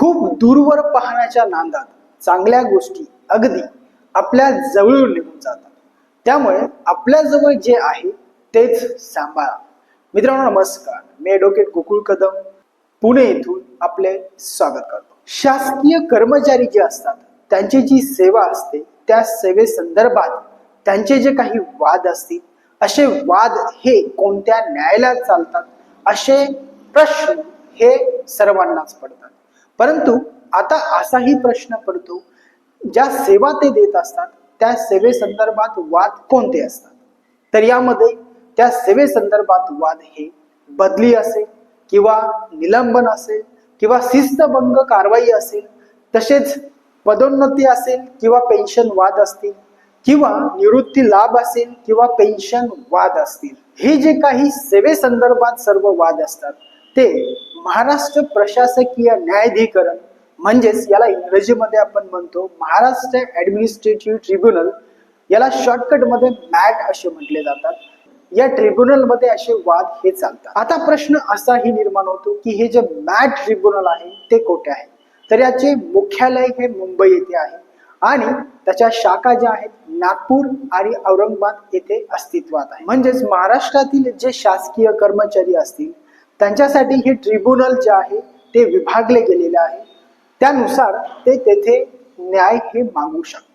खूप दूरवर पाहण्याच्या नांदात चांगल्या गोष्टी अगदी आपल्या जवळून निघून जातात. त्यामुळे आपल्या जवळ जे आहे तेच सांभाळा. मित्रांनो नमस्कार. मी ॲडव्होकेट गोकुळ कदम. पुणे येथून आपले स्वागत करतो. शासकीय कर्मचारी जे असतात त्यांची जी सेवा असते त्या सेवेसंदर्भात त्यांचे जे काही वाद असतील असे वाद हे कोणत्या न्यायालयात चालतात असे प्रश्न हे सर्वांनाच पडतात. परंतु आता असाही प्रश्न पडतो ज्या सेवा ते देत असतात त्या सेवेसंदर्भात वाद कोणते असतात? तर यामध्ये त्या सेवेसंदर्भात वाद हे बदली असेल किंवा निलंबन असेल किंवा शिस्तभंग कारवाई असेल तसेच पदोन्नती असेल किंवा पेन्शन वाद असतील किंवा निवृत्ती लाभ असेल किंवा पेन्शन वाद असतील. हे जे काही सेवेसंदर्भात सर्व वाद असतात ते महाराष्ट्र प्रशासकीय न्यायाधिकरण म्हणजेच याला इंग्रजीमध्ये आपण म्हणतो महाराष्ट्र ऍडमिनिस्ट्रेटिव्ह ट्रिब्युनल याला शॉर्टकटमध्ये मॅट असे म्हटले जातात. या ट्रिब्युनलमध्ये असे वाद हे चालतात. आता प्रश्न असाही निर्माण होतो की हे जे मॅट ट्रिब्युनल आहे ते कोठे आहे? तर याचे मुख्यालय हे मुंबई येथे आहे आणि त्याच्या शाखा ज्या आहेत नागपूर आणि औरंगाबाद येथे अस्तित्वात आहे. म्हणजेच महाराष्ट्रातील जे शासकीय कर्मचारी असतील त्यांच्यासाठी हे ट्रिब्युनल जे आहे ते विभागले गेलेले आहे. त्यानुसार ते तेथे न्याय हे मागू शकतात.